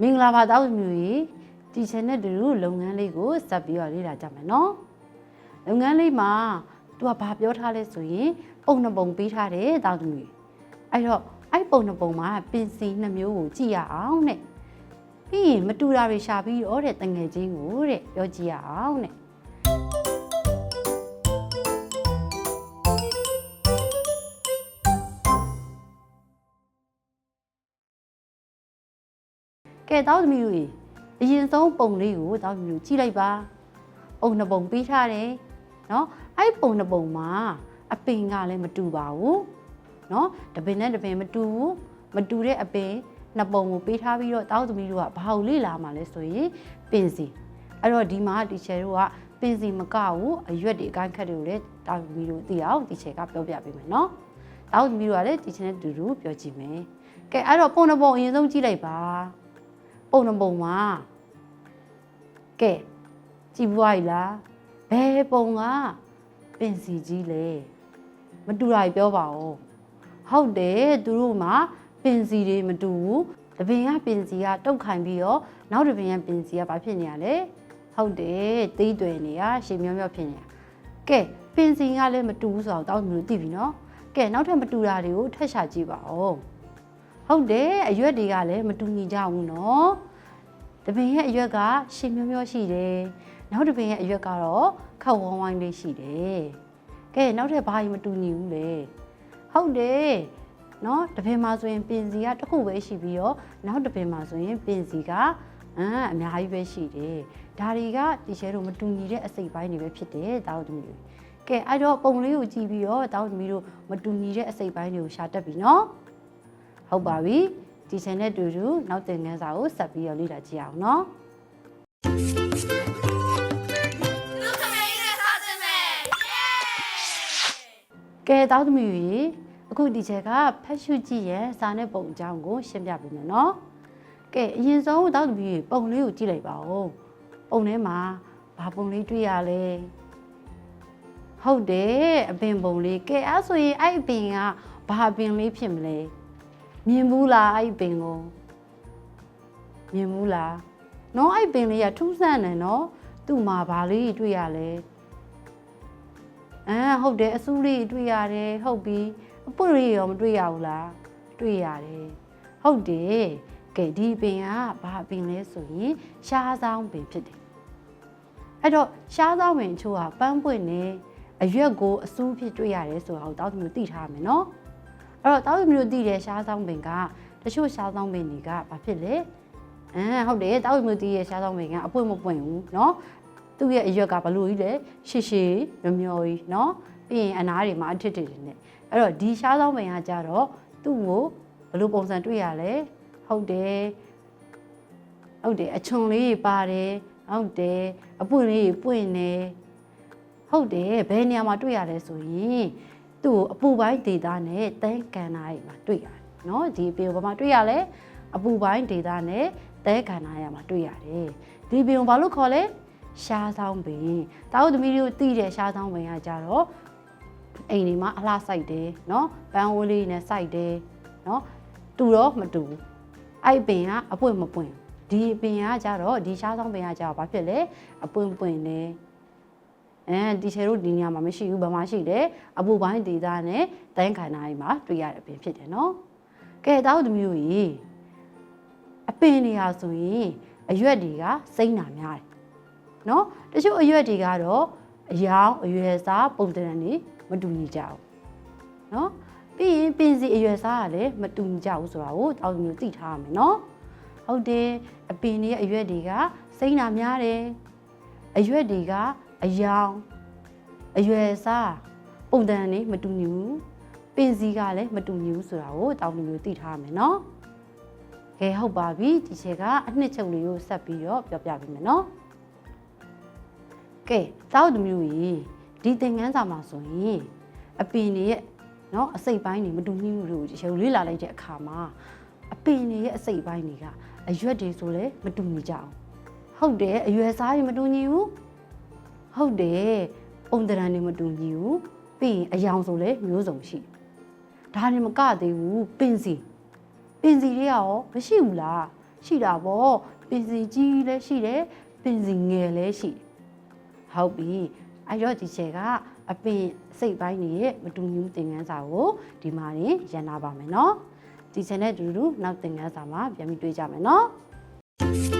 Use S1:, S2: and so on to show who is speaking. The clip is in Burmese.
S1: မင်္ဂလာပါတောက်မျိုးကြီးဒီ channel တူလုပ်ငန်းလေးကိုစပ်ပြီးတော့လေ့လာကြမယ်နော်လုပ်ငန်းလေးမှာသူကဘာပြောထားလဲဆိုရင်ပုံနှစ်ပုံပေးထားတယ်တောက်မျိုးကြီးအဲ့တော့အဲ့ပုံနှစ်ပုံမှာပင်စီနှစ်မျိုးကိုကြည့်ရအောင်တဲ့ပြီးရင်မတူတာတွေရှာပြီးတော့တဲ့တငယ်ချင်းကိုတဲ့ပြောကြည့်ရအောင်တဲ့ တောက်သမီးတို့ရေအရင်ဆုံးပုံလေးကိုတောက်သမီးတို့ကြည့်လိုက်ပါပုံနှစ်ပုံပေးထားတယ်နော်အဲ့ပုံနှစ်ပုံမှာအပင်ကလည်းမတူပါဘူးနော်တပင်နဲ့တပင်မတူဘူးမတူတဲ့အပင်နှစ်ပုံကိုပေးထားပြီးတော့တောက်သမီးတို့ကဘာလို့လေ့လာမှာလဲဆိုရင်ပင်စီအဲ့တော့ဒီမှာတီချယ်တို့ကပင်စီမကဘူးအရွက်တွေအကိုင်းခက်တွေကိုလည်းတောက်သမီးတို့သိအောင်တီချယ်ကပြောပြပေးမယ်နော်တောက်သမီးတို့ကလည်းတီချယ်နဲ့တူတူပြောကြည့်မယ်ကဲအဲ့တော့ပုံနှစ်ပုံအရင်ဆုံးကြည့်လိုက်ပါ ပုံနှပုံမှာကဲကြည်ပွား ਈ လားဘယ်ပုံကပင်စီကြီးလဲမတူတာကြီးပြောပါဦးဟုတ်တယ်သူတို့မှာပင်စီတွေမတူဘူးတပင်ကပင်စီကတုတ်ခိုင်ပြီးတော့နောက်တပင်ကပင်စီကဘာဖြစ်နေရလဲဟုတ်တယ်သေးတွယ်နေရရှည်မြောမြောဖြစ်နေရကဲပင်စီကလည်းမတူဘူးဆိုတော့တောက်မျိုးသိပြီနော်ကဲနောက်ထပ်မတူတာတွေကိုထက်ရှာကြည့်ပါဦး ဟုတ်တယ်အရွက်တွေကလည်းမတူညီကြဘူးနော်တပင်ရဲ့အရွက်ကရှင်မျောမျောရှိတယ်။နောက်တပင်ရဲ့အရွက်ကတော့ခက်ဝန်းဝိုင်းလေးရှိတယ်။ကဲနောက်ထပ်ဘာကြီးမတူညီဘူးလေ။ဟုတ်တယ်။နော်တပင်မှာဆိုရင်ပင်စီကတစ်ခုပဲရှိပြီးတော့နောက်တပင်မှာဆိုရင်ပင်စီကအမ်အများကြီးပဲရှိတယ်။ဒါတွေကတီရှဲတို့မတူညီတဲ့အစိတ်ပိုင်းတွေပဲဖြစ်တယ်တောက်သမီးတွေ။ကဲအဲ့တော့ပုံလေးကိုကြည့်ပြီးတော့တောက်သမီးတို့မတူညီတဲ့အစိတ်ပိုင်းတွေကိုရှာတတ်ပြီနော်။ ဟုတ်ပါပြီ။ဒီ channel တူတူနောက်သင်ခန်းစာကိုဆက်ပြီးတော့လေ့လာကြည့်အောင်နော်
S2: လူခမေးနဲ့စားစင်မယ်
S1: ကဲတောက်သမီးတွေအခုဒီချက်ကဖက်ရှုကြည့်ရဲ့စာနဲ့ပုံအကြောင်းကိုရှင်းပြပေးမယ်နော်ကဲအရင်ဆုံးတောက်သမီးတွေပုံလေးကိုကြည့်လိုက်ပါဦးပုံထဲမှာဘာပုံလေးတွေ့ရလဲဟုတ်တယ်အပင်ပုံလေးကဲအဲ့ဆိုရင်အဲ့အပင်ကဘာအပင်လေးဖြစ်မလဲ မြင်ဘူးလားအဲ့အပင်ကိုမြင်ဘူးလားနော်အဲ့ပင်လေးကထူးဆန်းတယ်နော်သူ့မှာဘာလေးတွေ့ရလဲအာဟုတ်တယ်အဆူးလေးတွေ့ရတယ်ဟုတ်ပြီအပွတ်လေးရောမတွေ့ရဘူးလားတွေ့ရတယ်ဟုတ်တယ်ကဲဒီပင်ကဘာပင်လဲဆိုရင်ရှားဆောင်ပင်ဖြစ်တယ်အဲ့တော့ရှားဆောင်ပင်အချို့ကပန်းပွင့်နေအရွက်ကိုအဆူးဖြစ်တွေ့ရတယ်ဆိုတာကိုတောက်သမီးတို့သိထားမယ်နော် အဲ့တော့တောက်သမီးတို့သိတဲ့ရှားဆောင်ပင်ကတချို့ရှားဆောင်ပင်တွေကဘာဖြစ်လဲအာဟုတ်တယ်တောက်သမီးတို့သိတဲ့ရှားဆောင်ပင်ကအပွင့်မပွင့်ဘူးနော် သူ့ရဲ့အရွက်ကဘလို့ကြီးလဲရှည်ရှည်မျောမျောကြီးเนาะပြီးရင်အနားတွေမှာအထစ်တွေနဲ့အဲ့တော့ဒီရှားဆောင်ပင်ကကြတော့သူ့ကိုဘလို့ပုံစံတွေ့ရလဲဟုတ်တယ်ဟုတ်တယ်အချွန်လေးပါတယ်ဟုတ်တယ်အပွင့်လေးပွင့်နေဟုတ်တယ်ဘယ်နေရာမှာတွေ့ရလဲဆိုရင် သူ့ကိုအပူပိုင်းဒေတာနဲ့တန်းကန်နာတွေမှာတွေ့ရတယ်เนาะဒီပေကိုဘာမှတွေ့ရလဲအပူပိုင်းဒေတာနဲ့တဲကန်နာရမှာတွေ့ရတယ်ဒီပေကိုဘာလို့ခေါ်လဲ ရှားဆောင်ပင်တာတို့သမီးတို့သိတဲ့ရှားဆောင်ပင်ကကြတော့အိမ်ဒီမှာအလှစိုက်တယ်เนาะပန်းဝလေးနဲ့စိုက်တယ်เนาะတူတော့မတူဘူးအဲ့ပင်ကအပွင့်မပွင့်ဒီပင်ကကြတော့ဒီရှားဆောင်ပင်ကကြတော့ဘာဖြစ်လဲအပွင့်ပွင့်နေ အဲတီချယ်တို့ဒီညမှာမရှိဘူးဘာမှရှိတယ်အပူပိုင်းဒေသနဲ့တိုင်းခန္ဓာကြီးမှာတွေ့ရတဲ့ပင်ဖြစ်တယ်နော်ကဲတောက်သမီးတို့ရေအပင်တွေဟာဆိုရင်အရွက်တွေကစိမ့်တာများတယ်နော်တချို့အရွက်တွေကတော့အယောင်အရွယ်စားပုံသဏ္ဍာန်တွေမတူညီကြဘူးနော်ပြီးရင်ပင်စီအရွယ်စားကလည်းမတူညီကြဘူးဆိုတာကိုတောက်သမီးတို့သိထားရမယ်နော်ဟုတ်တယ်အပင်တွေရဲ့အရွက်တွေကစိမ့်တာများတယ်အရွက်တွေက အယောင်အရွယ်စားပုံသဏ္ဍာန်တွေမတူညီဘူးပင်စီကလည်းမတူညီဘူးဆိုတာကိုတောက်မျိုးသိထားရမယ်နော်ကဲဟုတ်ပါပြီဒီချက်ကအနှစ်ချုပ်လေးကိုဆက်ပြီးတော့ပြောပြပေးမယ်နော် ကဲတောက်သမီးတို့ရေဒီသင်ခန်းစာမှာဆိုရင်အပင်တွေရဲ့เนาะအစိတ်ပိုင်းတွေမတူညီမှုတွေကိုရုပ်လေးလာလိုက်တဲ့အခါမှာအပင်တွေရဲ့အစိတ်ပိုင်းတွေကအရွက်တွေဆိုလဲမတူညီကြအောင်ဟုတ်တယ်အရွယ်စားတွေမတူညီဘူး ဟုတ်တယ်ပုံသဏ္ဍာန်တွေမတူညီဘူးပြီးရင်အယောင်ဆိုလဲမျိုးစုံရှိဒါတွေမကသေးဘူးပင်စီပင်စီတွေကရောမရှိဘူးလားရှိတာပေါ့ပင်စီကြီးလည်းရှိတယ်ပင်စီငယ်လည်းရှိတယ်ဟုတ်ပြီအဲ့တော့ဒီချေကအပင်စိတ်ပိုင်းတွေရဲ့မတူညီမှုသင်ခန်းစာကိုဒီမှာနေရန်နာပါမယ်နော်ဒီချင်တဲ့တူတူနောက်သင်ခန်းစာမှာပြန်ပြီးတွေ့ကြမယ်နော်